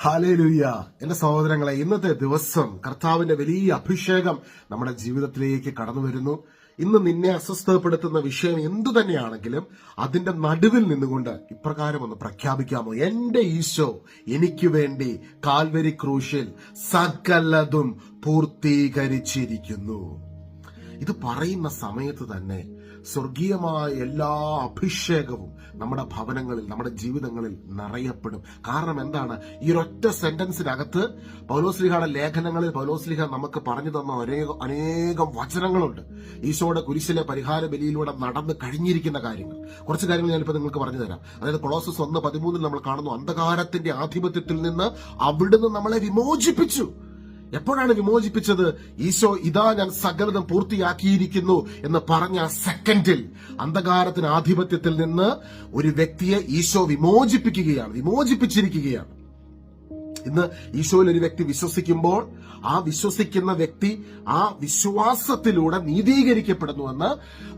Hallelujah എന്റെ സഹോദരങ്ങളെ ഇന്നത്തെ ദിവസം കർത്താവിന്റെ വലിയ അഭിഷേകം നമ്മുടെ ജീവിതത്തിലേക്ക് കടന്നു വരുന്നു. ഇന്ന് നിന്നെ അസ്വസ്ഥപ്പെടുത്തുന്ന വിഷയം എന്തു തന്നെയാണെങ്കിലും അതിന്റെ നടുവിൽ നിന്നുകൊണ്ട് ഇപ്രകാരം ഒന്ന് പ്രഖ്യാപിക്കാമോ? എന്റെ ഈശോ എനിക്ക് വേണ്ടി കാൽവരി ക്രൂശിൽ സകലതും പൂർത്തീകരിച്ചിരിക്കുന്നു. ഇത് പറയുന്ന സമയത്ത് തന്നെ സ്വർഗീയമായ എല്ലാ അഭിഷേകവും നമ്മുടെ ഭവനങ്ങളിൽ നമ്മുടെ ജീവിതങ്ങളിൽ നിറയപ്പെടും. കാരണം എന്താണ്? ഈ ഒരൊറ്റ സെന്റൻസിനകത്ത് പൗലോസ്ലിഹയുടെ ലേഖനങ്ങളിൽ പൗലോസ്ലിഹ നമുക്ക് പറഞ്ഞു തന്ന അനേകം വചനങ്ങളുണ്ട്. ഈശോയുടെ കുരിശിലെ പരിഹാര ബലിയിലൂടെ നടന്ന് കഴിഞ്ഞിരിക്കുന്ന കാര്യങ്ങൾ. കുറച്ച് കാര്യങ്ങൾ ഞാനിപ്പോൾ നിങ്ങൾക്ക് പറഞ്ഞു തരാം. അതായത് കൊളോസസ് ഒന്ന് പതിമൂന്നിൽ നമ്മൾ കാണുന്നു അന്ധകാരത്തിന്റെ ആധിപത്യത്തിൽ നിന്ന് അവിടുന്ന് നമ്മളെ വിമോചിപ്പിച്ചു. എപ്പോഴാണ് വിമോചിപ്പിച്ചത്? ഈശോ ഇതാ ഞാൻ സകലതും പൂർത്തിയാക്കിയിരിക്കുന്നു എന്ന് പറഞ്ഞ സെക്കൻഡിൽ അന്ധകാരത്തിന് ആധിപത്യത്തിൽ നിന്ന് ഒരു വ്യക്തിയെ ഈശോ വിമോചിപ്പിക്കുകയാണ് വിമോചിപ്പിച്ചിരിക്കുകയാണ്. ഇന്ന് ഈശോയിൽ ഒരു വ്യക്തി വിശ്വസിക്കുമ്പോൾ ആ വിശ്വസിക്കുന്ന വ്യക്തി ആ വിശ്വാസത്തിലൂടെ നീതീകരിക്കപ്പെടുന്നുവെന്ന്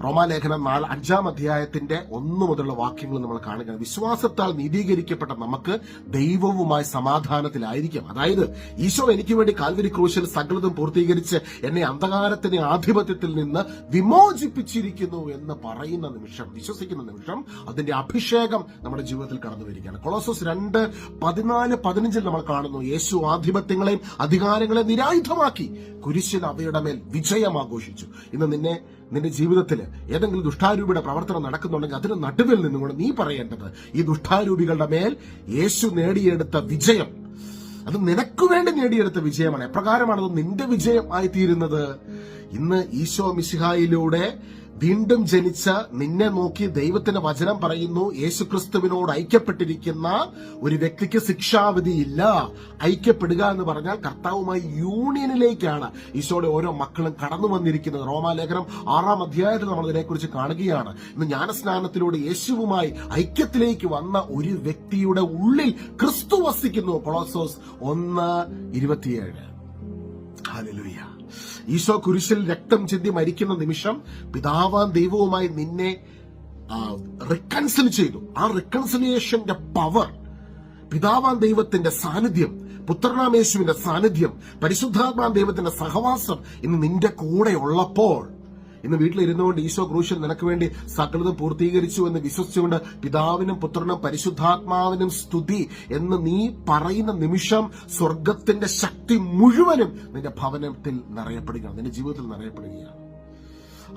റോമാലേഖനം നാല് അഞ്ചാം അധ്യായത്തിന്റെ ഒന്ന് മുതലുള്ള വാക്യങ്ങൾ നമ്മൾ കാണുകയാണ്. വിശ്വാസത്താൽ നീതീകരിക്കപ്പെട്ട നമുക്ക് ദൈവവുമായി സമാധാനത്തിലായിരിക്കും. അതായത് ഈശോ എനിക്ക് വേണ്ടി കാൽവരി ക്രൂശിൽ സകലതും പൂർത്തീകരിച്ച് എന്നെ അന്ധകാരത്തിന്റെ ആധിപത്യത്തിൽ നിന്ന് വിമോചിപ്പിച്ചിരിക്കുന്നു എന്ന് പറയുന്ന നിമിഷം വിശ്വസിക്കുന്ന നിമിഷം അതിന്റെ അഭിഷേകം നമ്മുടെ ജീവിതത്തിൽ കടന്നു വരികയാണ്. കൊളോസസ് രണ്ട് പതിനാല് പതിനഞ്ചിൽ നമ്മൾ കാണുന്നു യേശു ആധിപത്യങ്ങളെയും അധികാരങ്ങളെ നിരായുധമാക്കി കുരിശിൽ അവയുടെ മേൽ വിജയം ആഘോഷിച്ചു. ഇന്ന് നിന്നെ നിന്റെ ജീവിതത്തിൽ ഏതെങ്കിലും ദുഷ്ടാരൂപിയുടെ പ്രവർത്തനം നടക്കുന്നുണ്ടെങ്കിൽ അതിന് നടുവിൽ നിന്നുകൊണ്ട് നീ പറയേണ്ടത് ഈ ദുഷ്ടാരൂപികളുടെ മേൽ യേശു നേടിയെടുത്ത വിജയം. അത് നിനക്ക് വേണ്ടി നേടിയെടുത്ത വിജയമാണ്. എപ്രകാരമാണ് അത് നിന്റെ വിജയം ആയിത്തീരുന്നത്? ഇന്ന് ഈശോ മിശിഹായിലൂടെ വീണ്ടും ജനിച്ച നിന്നെ നോക്കി ദൈവത്തിന്റെ വചനം പറയുന്നു. യേശുക്രിസ്തുവിനോട് ഐക്യപ്പെട്ടിരിക്കുന്ന ഒരു വ്യക്തിക്ക് ശിക്ഷാവിധി ഇല്ല ഐക്യപ്പെടുക എന്ന് പറഞ്ഞാൽ കർത്താവുമായി യൂണിയനിലേക്കാണ് ഈശോയുടെ ഓരോ മക്കളും കടന്നു വന്നിരിക്കുന്നത്. റോമാലേഖനം ആറാം അധ്യായത്തിൽ നമ്മൾ ഇതിനെക്കുറിച്ച് കാണുകയാണ്. ഇന്ന് ജ്ഞാനസ്നാനത്തിലൂടെ യേശുവുമായി ഐക്യത്തിലേക്ക് വന്ന ഒരു വ്യക്തിയുടെ ഉള്ളിൽ ക്രിസ്തു വസിക്കുന്നു. കൊളോസോസ് ഒന്ന് ഇരുപത്തിയേഴ്. ഹാലലുയ്യ ഈശോ കുരിശിൽ രക്തം ചിന്തി മരിക്കുന്ന നിമിഷം പിതാവാൻ ദൈവവുമായി നിന്നെ റിക്കൺസിൽ ചെയ്തു. ആ റിക്കൺസിലിയേഷന്റെ പവർ പിതാവാൻ ദൈവത്തിന്റെ സാന്നിധ്യം പുത്രനാമേശുവിന്റെ സാന്നിധ്യം പരിശുദ്ധാത്മാൻ ദൈവത്തിന്റെ സഹവാസം ഇന്ന് നിന്റെ കൂടെ ഉള്ളപ്പോൾ ഇന്ന് വീട്ടിലിരുന്നുകൊണ്ട് ഈശോ ക്രൂശിൽ നിനക്ക് വേണ്ടി സകലതും പൂർത്തീകരിച്ചു എന്ന് വിശ്വസിച്ചുകൊണ്ട് പിതാവിനും പുത്രനും പരിശുദ്ധാത്മാവിനും സ്തുതി എന്ന് നീ പറയുന്ന നിമിഷം സ്വർഗത്തിന്റെ ശക്തി മുഴുവനും നിന്റെ ഭവനത്തിൽ നിറയപ്പെടുകയാണ്. നിന്റെ ജീവിതത്തിൽ നിറയപ്പെടുകയാണ്.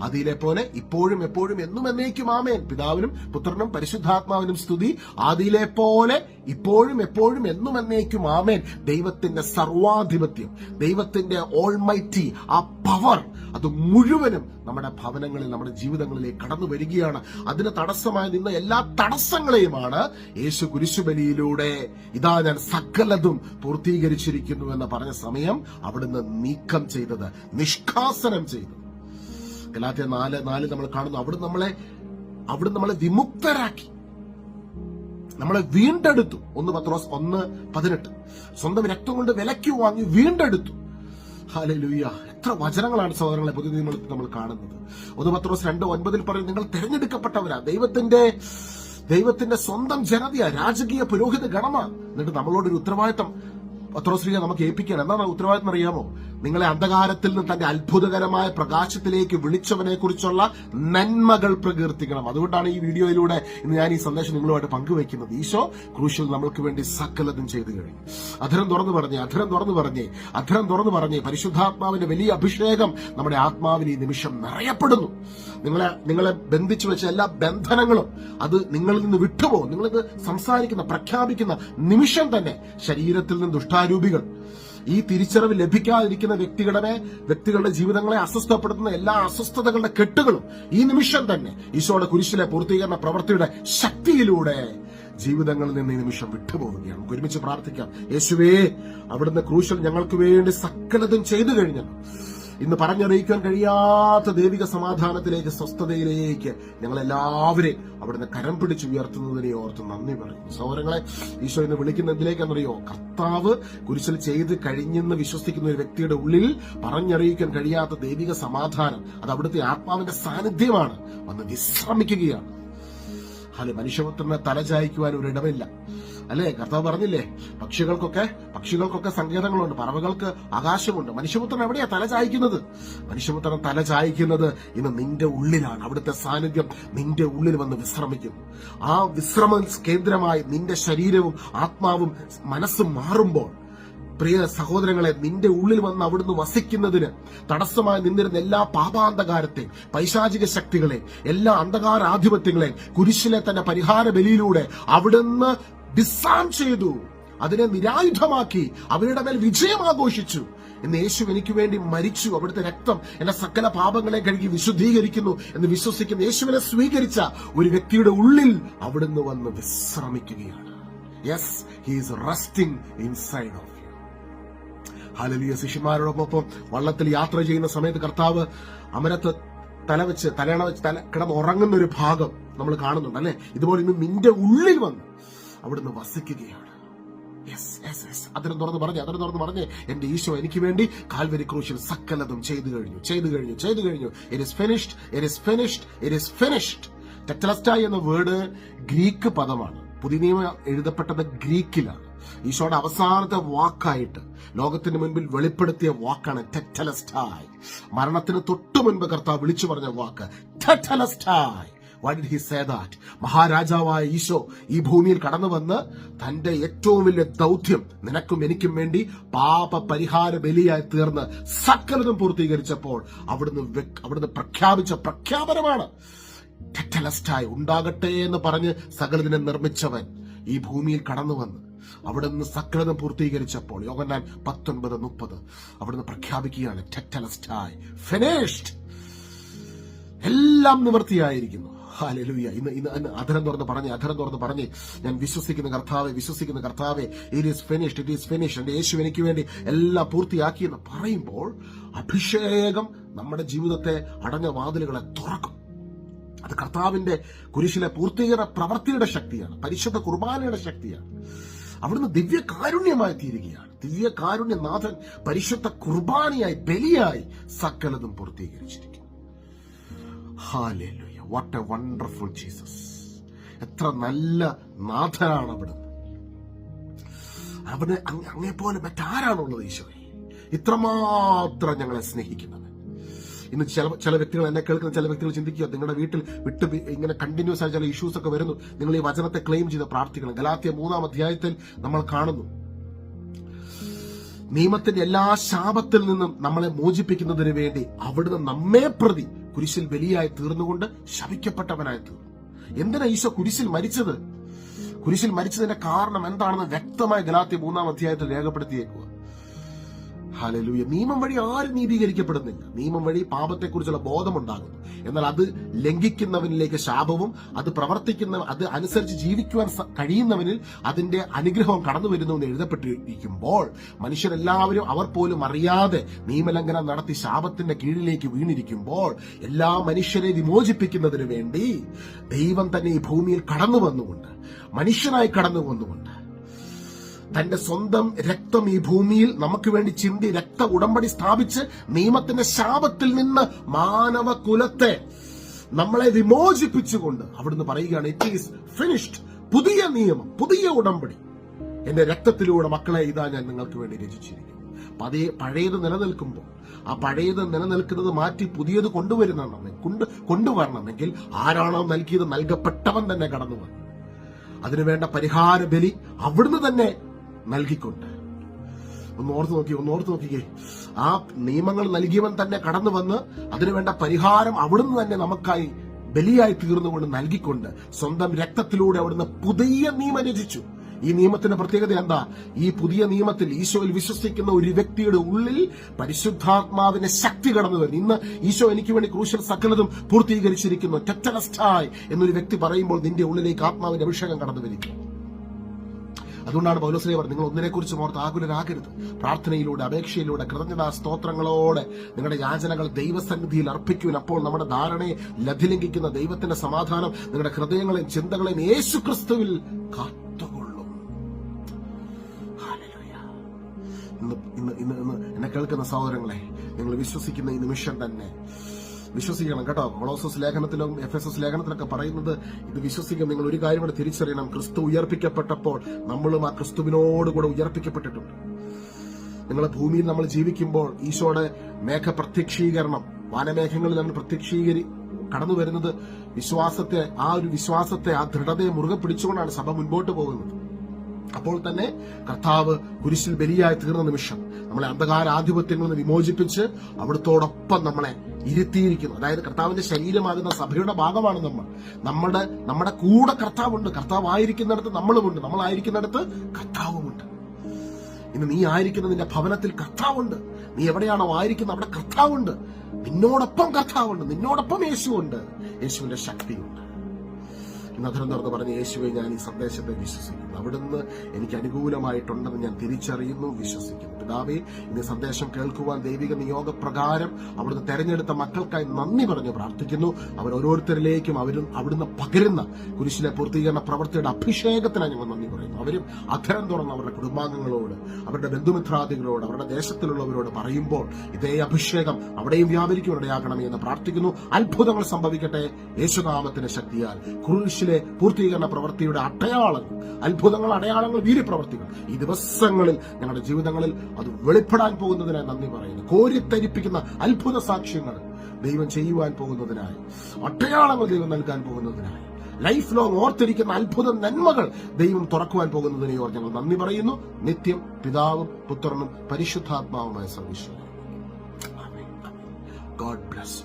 ആദിയിലെ പോലെ ഇപ്പോഴും എപ്പോഴും എന്നും എന്നേക്കും ആമേൻ. പിതാവിനും പുത്രനും പരിശുദ്ധാത്മാവിനും സ്തുതി. ആദിയിലെ പോലെ ഇപ്പോഴും എപ്പോഴും എന്നും എന്നേക്കും ആമേൻ. ദൈവത്തിന്റെ സർവാധിപത്യം ദൈവത്തിന്റെ ഓൾമൈറ്റി ആ പവർ അത് മുഴുവനും നമ്മുടെ ഭവനങ്ങളിൽ നമ്മുടെ ജീവിതങ്ങളിലേക്ക് കടന്നു വരികയാണ്. അതിന് തടസ്സമായി നിന്ന എല്ലാ തടസ്സങ്ങളെയുമാണ് യേശു കുരിശുബലിയിലൂടെ ഇതാ ഞാൻ സകലതും പൂർത്തീകരിച്ചിരിക്കുന്നു എന്ന് പറഞ്ഞ സമയം അവിടുന്ന് നീക്കം ചെയ്തത് നിഷ്കാസനം ചെയ്തത്. ഗലാത്യ നാല് നാല് നമ്മൾ കാണുന്നു. അവിടെ നമ്മളെ അവിടെ നമ്മളെ വിമുക്തരാക്കി. നമ്മളെ വീണ്ടെടുത്തു. ഒന്ന് പത്രോസ് ഒന്ന് പതിനെട്ട്. സ്വന്തം രക്തം കൊണ്ട് വിലയ്ക്ക് വാങ്ങി വീണ്ടെടുത്തു. ഹാലലുയ്യ എത്ര വചനങ്ങളാണ് സഹോദരങ്ങളെ പുതിയ നിയമത്തിൽ നമ്മൾ കാണുന്നത്. ഒന്ന് പത്രോസ് രണ്ട് ഒൻപതിൽ പറയും നിങ്ങൾ തിരഞ്ഞെടുക്കപ്പെട്ടവരാ. ദൈവത്തിന്റെ ദൈവത്തിന്റെ സ്വന്തം ജനതയാ. രാജകീയ പുരോഹിത ഗണമാ. എന്നിട്ട് നമ്മളോടൊരു ഉത്തരവാദിത്തം. പത്രോശ്രീയെ നമുക്ക് ഏൽപ്പിക്കാൻ എന്താണ് ഉത്തരവാദിത്തം അറിയാമോ നിങ്ങളെ അന്ധകാരത്തിൽ നിന്ന് തന്റെ അത്ഭുതകരമായ പ്രകാശത്തിലേക്ക് വിളിച്ചവനെ കുറിച്ചുള്ള നന്മകൾ പ്രകീർത്തിക്കണം. അതുകൊണ്ടാണ് ഈ വീഡിയോയിലൂടെ ഇന്ന് ഞാൻ ഈ സന്ദേശം നിങ്ങളുമായിട്ട് പങ്കുവയ്ക്കുന്നത്. ഈശോ ക്രൂശിൽ നമ്മൾക്ക് വേണ്ടി സകലതും ചെയ്തു കഴിഞ്ഞു. അധരം തുറന്നു പറഞ്ഞേ അധരം തുറന്നു പറഞ്ഞേ അധരം തുറന്നു പറഞ്ഞേ പരിശുദ്ധാത്മാവിന്റെ വലിയ അഭിഷേകം നമ്മുടെ ആത്മാവിൽ ഈ നിമിഷം നിറയപ്പെടുന്നു. നിങ്ങളെ നിങ്ങളെ ബന്ധിച്ചു വെച്ച എല്ലാ ബന്ധനങ്ങളും അത് നിങ്ങളിൽ നിന്ന് വിട്ടുപോകും. നിങ്ങളിത് സംസാരിക്കുന്ന പ്രഖ്യാപിക്കുന്ന നിമിഷം തന്നെ ശരീരത്തിൽ നിന്ന് ദുഷ്ടാരൂപികൾ ഈ തിരിച്ചറിവ് ലഭിക്കാതിരിക്കുന്ന വ്യക്തികളുടെ വ്യക്തികളുടെ ജീവിതങ്ങളെ അസ്വസ്ഥപ്പെടുത്തുന്ന എല്ലാ അസ്വസ്ഥതകളുടെ കെട്ടുകളും ഈ നിമിഷം തന്നെ ഈശോയുടെ കുരിശിലെ പൂർത്തീകരണ പ്രവൃത്തിയുടെ ശക്തിയിലൂടെ ജീവിതങ്ങളിൽ നിന്ന് ഈ നിമിഷം വിട്ടുപോവുകയാണ്. നമുക്ക് ഒരുമിച്ച് പ്രാർത്ഥിക്കാം. യേശുവേ അവിടുന്ന് ക്രൂശൽ ഞങ്ങൾക്ക് വേണ്ടി സകലതും ചെയ്തു കഴിഞ്ഞല്ലോ ഇന്ന് പറഞ്ഞറിയിക്കാൻ കഴിയാത്ത ദൈവിക സമാധാനത്തിലേക്ക് സ്വസ്ഥതയിലേക്ക് ഞങ്ങൾ എല്ലാവരെയും അവിടുന്ന് കരം പിടിച്ച് ഉയർത്തുന്നതിനെ ഓർത്ത് നന്ദി പറയും സൗരങ്ങളെ ഈശോ ഇന്ന് വിളിക്കുന്ന എന്തിലേക്കെന്നറിയോ കർത്താവ് കുരിശിൽ ചെയ്ത് കഴിഞ്ഞെന്ന് വിശ്വസിക്കുന്ന ഒരു വ്യക്തിയുടെ ഉള്ളിൽ പറഞ്ഞറിയിക്കാൻ കഴിയാത്ത ദൈവിക സമാധാനം അത് അവിടുത്തെ ആത്മാവിന്റെ സാന്നിധ്യമാണ്. വന്ന് വിശ്രമിക്കുകയാണ്. അല്ലെ മനുഷ്യപുത്രനെ ഒരു ഇടവില്ല അല്ലേ? കർത്താവ് പറഞ്ഞില്ലേ പക്ഷികൾക്കൊക്കെ പക്ഷികൾക്കൊക്കെ സങ്കേതങ്ങളുണ്ട് പറവകൾക്ക് ആകാശമുണ്ട്. മനുഷ്യപുത്രൻ എവിടെയാ തല ചായ്ക്കുന്നത് മനുഷ്യപുത്രൻ തല ചായ്ക്കുന്നത് ഇന്ന് നിന്റെ ഉള്ളിലാണ്. അവിടുത്തെ സാന്നിധ്യം നിന്റെ ഉള്ളിൽ വന്ന് വിശ്രമിക്കും. ആ വിശ്രമ കേന്ദ്രമായി നിന്റെ ശരീരവും ആത്മാവും മനസ്സും മാറുമ്പോൾ പ്രിയ സഹോദരങ്ങളെ നിന്റെ ഉള്ളിൽ വന്ന് അവിടുന്ന് വസിക്കുന്നതിന് തടസ്സമായി നിന്നിരുന്ന എല്ലാ പാപാന്ധകാരത്തെ പൈശാചിക ശക്തികളെ എല്ലാ അന്ധകാരാധിപത്യങ്ങളെ കുരിശിലെ തന്റെ പരിഹാര ബലിയിലൂടെ അവിടുന്ന് ഡിസാം ചെയ്തു. അതിനെ നിരായുധമാക്കി അവരുടെ മേൽ വിജയം ആഘോഷിച്ചു. എന്ന് യേശു എനിക്ക് വേണ്ടി മരിച്ചു. അവിടുത്തെ രക്തം എന്റെ സകല പാപങ്ങളെ കഴുകി വിശുദ്ധീകരിക്കുന്നു എന്ന് വിശ്വസിക്കുന്ന യേശുവിനെ സ്വീകരിച്ച ഒരു വ്യക്തിയുടെ ഉള്ളിൽ അവിടുന്ന് വന്ന് വിശ്രമിക്കുകയാണ്. Yes he's resting inside of ഹാലലിയ ശിഷ്യന്മാരോടൊപ്പം വള്ളത്തിൽ യാത്ര ചെയ്യുന്ന സമയത്ത് കർത്താവ് അമരത്ത് തല വെച്ച് തലയണ വെച്ച് തല കിടന്ന് ഉറങ്ങുന്ന ഒരു ഭാഗം നമ്മൾ കാണുന്നുണ്ട് അല്ലെ? ഇതുപോലെ ഇന്ന് നിന്റെ ഉള്ളിൽ വന്ന് അവിടുന്ന് വസിക്കുകയാണ്. അതിനെ തുറന്ന് പറഞ്ഞു അതിനെ തുറന്ന് പറഞ്ഞ് എന്റെ ഈശോ എനിക്ക് വേണ്ടി കാൽവരി ക്രൂശിൽ സക്കലതും ചെയ്തു കഴിഞ്ഞു ചെയ്തു കഴിഞ്ഞു ചെയ്തു കഴിഞ്ഞു. It is finished it is finished it is finished ടെറ്റലസ്റ്റായി എന്ന വേർഡ് ഗ്രീക്ക് പദമാണ്. പുതിയ നിയമം എഴുതപ്പെട്ടത് ഗ്രീക്കിലാണ് ഈശോയുടെ അവസാനത്തെ വാക്കായിട്ട് ലോകത്തിന് മുൻപിൽ വെളിപ്പെടുത്തിയ വാക്കാണ് ടെറ്റലസ്റ്റായ് മരണത്തിന് തൊട്ടു മുൻപ് കർത്താവ് വിളിച്ചു പറഞ്ഞ വാക്ക് ടെറ്റലസ്റ്റായ് സേ ദാറ്റ് മഹാരാജാവായ ഈശോ ഈ ഭൂമിയിൽ കടന്നു വന്ന് തന്റെ ഏറ്റവും വലിയ ദൗത്യം നിനക്കും എനിക്കും വേണ്ടി പാപ പരിഹാര ബലിയായി തീർന്ന് സകലതും പൂർത്തീകരിച്ചപ്പോൾ അവിടുന്ന് അവിടുന്ന് പ്രഖ്യാപിച്ച പ്രഖ്യാപനമാണ് ഉണ്ടാകട്ടെ എന്ന് പറഞ്ഞ് സകലതിനെ നിർമ്മിച്ചവൻ ഈ ഭൂമിയിൽ കടന്നു വന്ന് അവിടുന്ന് സകലതും പൂർത്തീകരിച്ചപ്പോൾ യോഗന്നാൻ പത്തൊൻപത് മുപ്പത് അവിടുന്ന് പ്രഖ്യാപിക്കുകയാണ് ഫിനിഷ്ഡ് എല്ലാം നിവൃത്തിയായിരിക്കുന്നു ഹാലലുയ ഇന്ന് ഇന്ന് അധരം തുറന്ന് പറഞ്ഞ് അധരം തുറന്ന് പറഞ്ഞ് ഞാൻ വിശ്വസിക്കുന്ന കർത്താവെ വിശ്വസിക്കുന്ന കർത്താവെ it is finished it is finish എന്റെ യേശു എനിക്ക് വേണ്ടി എല്ലാം പൂർത്തിയാക്കി എന്ന് പറയുമ്പോൾ അഭിഷേകം നമ്മുടെ ജീവിതത്തെ അടഞ്ഞ വാതിലുകളെ തുറക്കും. അത് കർത്താവിന്റെ കുരിശിലെ പൂർത്തീകരണ പ്രവൃത്തിയുടെ ശക്തിയാണ് പരിശുദ്ധ കുർബാനയുടെ ശക്തിയാണ്. അവിടുന്ന് ദിവ്യ കാരുണ്യമായി തീരുകയാണ്. ദിവ്യ കാരുണ്യനാഥൻ പരിശുദ്ധ കുർബാനയായി ബലിയായി സകലതും പൂർത്തീകരിച്ചിരിക്കുന്നു. വാട്ട് എ വണ്ടർഫുൾ ജീസസ് എത്ര നല്ല നാഥനാണ് അവിടുന്ന്. അവിടെ അങ്ങേ പോലെ മറ്റാരാണുള്ളത് ഈശോയെ? ഇത്രമാത്രം ഞങ്ങളെ സ്നേഹിക്കുന്നത്. ഇന്ന് ചില ചില വ്യക്തികൾ എന്നെ കേൾക്കുന്ന ചില വ്യക്തികൾ ചിന്തിക്കുക നിങ്ങളുടെ വീട്ടിൽ വിട്ട് ഇങ്ങനെ കണ്ടിന്യൂസ് ആയ ചില ഇഷ്യൂസ് ഒക്കെ വരുന്നു. നിങ്ങൾ ഈ വചനത്തെ ക്ലെയിം ചെയ്ത് പ്രാർത്ഥിക്കണം ഗലാത്തിയ മൂന്നാം അധ്യായത്തിൽ നമ്മൾ കാണുന്നു. നിയമത്തിന്റെ എല്ലാ ശാപത്തിൽ നിന്നും നമ്മളെ മോചിപ്പിക്കുന്നതിന് വേണ്ടി അവിടുന്ന് നമ്മെ പ്രതി കുരിശിൽ ബലിയായി തീർന്നുകൊണ്ട് ശപിക്കപ്പെട്ടവനായി തീർന്നു. എന്തിനാ ഈശോ കുരിശിൽ മരിച്ചത്? കുരിശിൽ മരിച്ചതിന്റെ കാരണം എന്താണെന്ന് വ്യക്തമായി ഗലാത്തി മൂന്നാം അധ്യായത്തിൽ രേഖപ്പെടുത്തിയേക്കുക ഹാലലൂയ നിയമം വഴി ആരും നീതീകരിക്കപ്പെടുന്നില്ല. നിയമം വഴി പാപത്തെക്കുറിച്ചുള്ള ബോധമുണ്ടാകുന്നു. എന്നാൽ അത് ലംഘിക്കുന്നവനിലേക്ക് ശാപവും അത് പ്രവർത്തിക്കുന്ന അത് അനുസരിച്ച് ജീവിക്കുവാൻ കഴിയുന്നവനിൽ അതിന്റെ അനുഗ്രഹം കടന്നു വരുന്നു എന്ന് എഴുതപ്പെട്ടിരിക്കുമ്പോൾ മനുഷ്യരെല്ലാവരും അവർ പോലും അറിയാതെ നിയമലംഘനം നടത്തി ശാപത്തിന്റെ കീഴിലേക്ക് വീണിരിക്കുമ്പോൾ എല്ലാ മനുഷ്യരെ വിമോചിപ്പിക്കുന്നതിന് വേണ്ടി ദൈവം തന്നെ ഈ ഭൂമിയിൽ കടന്നു വന്നുകൊണ്ട് മനുഷ്യനായി കടന്നു വന്നുകൊണ്ട് തന്റെ സ്വന്തം രക്തം ഈ ഭൂമിയിൽ നമുക്ക് വേണ്ടി ചിന്തി രക്ത ഉടമ്പടി സ്ഥാപിച്ച് നിയമത്തിന്റെ ശാപത്തിൽ നിന്ന് മാനവ കുലത്തെ നമ്മളെ വിമോചിപ്പിച്ചുകൊണ്ട് അവിടുന്ന് പറയുകയാണ് ഇറ്റ് ഈസ് ഫിനിഷ്ഡ് പുതിയ നിയമം പുതിയ ഉടമ്പടി. എന്റെ രക്തത്തിലൂടെ മക്കളെ ഇതാ ഞാൻ നിങ്ങൾക്ക് വേണ്ടി രചിച്ചിരിക്കുന്നു. പതിയെ പഴയത് നിലനിൽക്കുമ്പോൾ ആ പഴയത് നിലനിൽക്കുന്നത് മാറ്റി പുതിയത് കൊണ്ടുവരുന്ന കൊണ്ട് കൊണ്ടുവരണമെങ്കിൽ ആരാണോ നൽകിയത് നൽകപ്പെട്ടവൻ തന്നെ കടന്നു വന്നു അതിനുവേണ്ട പരിഹാര ബലി അവിടുന്ന് തന്നെ നൽകിക്കൊണ്ട്. ഒന്ന് ഓർത്ത് നോക്കി ഒന്ന് ഓർത്ത് നോക്കിക്കേ. ആ നിയമങ്ങൾ നൽകിയവൻ തന്നെ കടന്നു വന്ന് അതിനുവേണ്ട പരിഹാരം അവിടുന്ന് തന്നെ നമുക്കായി ബലിയായി തീർന്നുകൊണ്ട് നൽകിക്കൊണ്ട് സ്വന്തം രക്തത്തിലൂടെ അവിടുന്ന് പുതിയ നിയമം രചിച്ചു. ഈ നിയമത്തിന്റെ പ്രത്യേകത എന്താ? ഈ പുതിയ നിയമത്തിൽ ഈശോയിൽ വിശ്വസിക്കുന്ന ഒരു വ്യക്തിയുടെ ഉള്ളിൽ പരിശുദ്ധാത്മാവിന്റെ ശക്തി കടന്നു വരുന്നു ഇന്ന് ഈശോ എനിക്ക് വേണ്ടി ക്രൂശൽ സകലതും പൂർത്തീകരിച്ചിരിക്കുന്നു. ടെറ്റലസ്റ്റായ് എന്നൊരു വ്യക്തി പറയുമ്പോൾ നിന്റെ ഉള്ളിലേക്ക് ആത്മാവിന്റെ അഭിഷേകം കടന്നു വരിക്കും അതുകൊണ്ടാണ് പൗലോസിനെ പറഞ്ഞത് നിങ്ങൾ ഒന്നിനെ കുറിച്ച് ഓർത്ത് ആകുലരാകരുത്. പ്രാർത്ഥനയിലൂടെ അപേക്ഷയിലൂടെ കൃതജ്ഞതാ സ്തോത്രങ്ങളോടെ നിങ്ങളുടെ യാചനകൾ ദൈവസന്നിധിയിൽ അർപ്പിക്കുവിൻ. അപ്പോൾ നമ്മുടെ ധാരണയെ ലഭിലംഘിക്കുന്ന ദൈവത്തിന്റെ സമാധാനം നിങ്ങളുടെ ഹൃദയങ്ങളെയും ചിന്തകളെയും യേശു ക്രിസ്തുവിൽ കാത്തുകൊള്ളും എന്നെ കേൾക്കുന്ന സഹോദരങ്ങളെ നിങ്ങൾ വിശ്വസിക്കുന്ന ഈ നിമിഷം തന്നെ വിശ്വസിക്കണം കേട്ടോ. കൊളോസസ് ലേഖനത്തിലും എഫ് എസ് എസ് ലേഖനത്തിലൊക്കെ പറയുന്നത് ഇത് വിശ്വസിക്കും. നിങ്ങൾ ഒരു കാര്യം കൂടെ തിരിച്ചറിയണം. ക്രിസ്തു ഉയർപ്പിക്കപ്പെട്ടപ്പോൾ നമ്മളും ആ ക്രിസ്തുവിനോട് കൂടെ ഉയർപ്പിക്കപ്പെട്ടിട്ടുണ്ട്. നിങ്ങൾ ഭൂമിയിൽ നമ്മൾ ജീവിക്കുമ്പോൾ ഈശോയുടെ മേഘ പ്രത്യക്ഷീകരണം വാനമേഘങ്ങളിൽ നമ്മൾ പ്രത്യക്ഷീകരി കടന്നു വരുന്നത് വിശ്വാസത്തെ ആ ഒരു വിശ്വാസത്തെ ആ ദൃഢതയെ മുറുകെ പിടിച്ചുകൊണ്ടാണ് സഭ മുൻപോട്ട് പോകുന്നത്. അപ്പോൾ തന്നെ കർത്താവ് കുരിശിൽ ബലിയായി തീർന്ന നിമിഷം നമ്മളെ അന്ധകാര ആധിപത്യങ്ങളിൽ നിന്ന് വിമോചിപ്പിച്ച് അവിടുത്തോടൊപ്പം നമ്മളെ ഇരുത്തിയിരിക്കുന്നു. അതായത് കർത്താവിന്റെ ശരീരമാകുന്ന സഭയുടെ ഭാഗമാണ് നമ്മൾ. നമ്മുടെ നമ്മുടെ കൂടെ കർത്താവുണ്ട്. കർത്താവ് ആയിരിക്കുന്നിടത്ത് നമ്മളുമുണ്ട്. നമ്മളായിരിക്കുന്നിടത്ത് കർത്താവുമുണ്ട്. ഇന്ന് നീ ആയിരിക്കുന്ന നിന്റെ ഭവനത്തിൽ കർത്താവുണ്ട്. നീ എവിടെയാണോ ആയിരിക്കുന്നത് അവിടെ കർത്താവുണ്ട്. നിന്നോടൊപ്പം കർത്താവുണ്ട്. നിന്നോടൊപ്പം യേശുവുണ്ട്. യേശുവിന്റെ ശക്തിയുണ്ട്. അധരം തുറന്ന് പറഞ്ഞ യേശുവെ ഞാൻ ഈ സന്ദേശത്തെ വിശ്വസിക്കുന്നു. അവിടുന്ന് എനിക്ക് അനുകൂലമായിട്ടുണ്ടെന്ന് ഞാൻ തിരിച്ചറിയുന്നു വിശ്വസിക്കുന്നു. പിതാവേ ഇന്ന് സന്ദേശം കേൾക്കുവാൻ ദൈവിക നിയോഗപ്രകാരം അവിടുന്ന് തെരഞ്ഞെടുത്ത മക്കൾക്കായി നന്ദി പറഞ്ഞ് പ്രാർത്ഥിക്കുന്നു. അവർ ഓരോരുത്തരിലേക്കും അവരും അവിടുന്ന് പകരുന്ന കുരിശിലെ പൂർത്തീകരണ പ്രവൃത്തിയുടെ അഭിഷേകത്തിനായി ഞങ്ങൾ നന്ദി പറയുന്നു. അവരും അധരം തുറന്ന് അവരുടെ കുടുംബാംഗങ്ങളോട് അവരുടെ ബന്ധുമിത്രാദികളോട് അവരുടെ ദേശത്തിലുള്ളവരോട് പറയുമ്പോൾ ഇതേ അഭിഷേകം അവിടെയും വ്യാപരിക്കും ഇടയാക്കണമേ എന്ന് പ്രാർത്ഥിക്കുന്നു. അത്ഭുതങ്ങൾ സംഭവിക്കട്ടെ യേശുനാമത്തിന്റെ ശക്തിയാൽ. കുരിശിലെ പൂർത്തീകരണ പ്രവൃത്തിയുടെ അടയാളങ്ങൾ അത്ഭുതങ്ങൾ അടയാളങ്ങൾ വീര്യപ്രവർത്തികൾ ഈ ദിവസങ്ങളിൽ ഞങ്ങളുടെ ജീവിതങ്ങളിൽ അത് വെളിപ്പെടാൻ പോകുന്നതിനായി നന്ദി പറയുന്നു. കോരിത്തരിപ്പിക്കുന്ന അത്ഭുത സാക്ഷ്യങ്ങൾ ദൈവം ചെയ്യുവാൻ പോകുന്നതിനായി അട്ടയാളങ്ങൾ ദൈവം നൽകാൻ പോകുന്നതിനായി ലൈഫ് ലോങ് ഓർത്തിരിക്കുന്ന അത്ഭുത നന്മകൾ ദൈവം തുറക്കുവാൻ പോകുന്നതിനെ ഓർ ഞങ്ങൾ നന്ദി പറയുന്നു. നിത്യം പിതാവും പുത്രനും പരിശുദ്ധാത്മാവുമായ സർവീശ്വരൻ ഗോഡ് ബ്ലസ്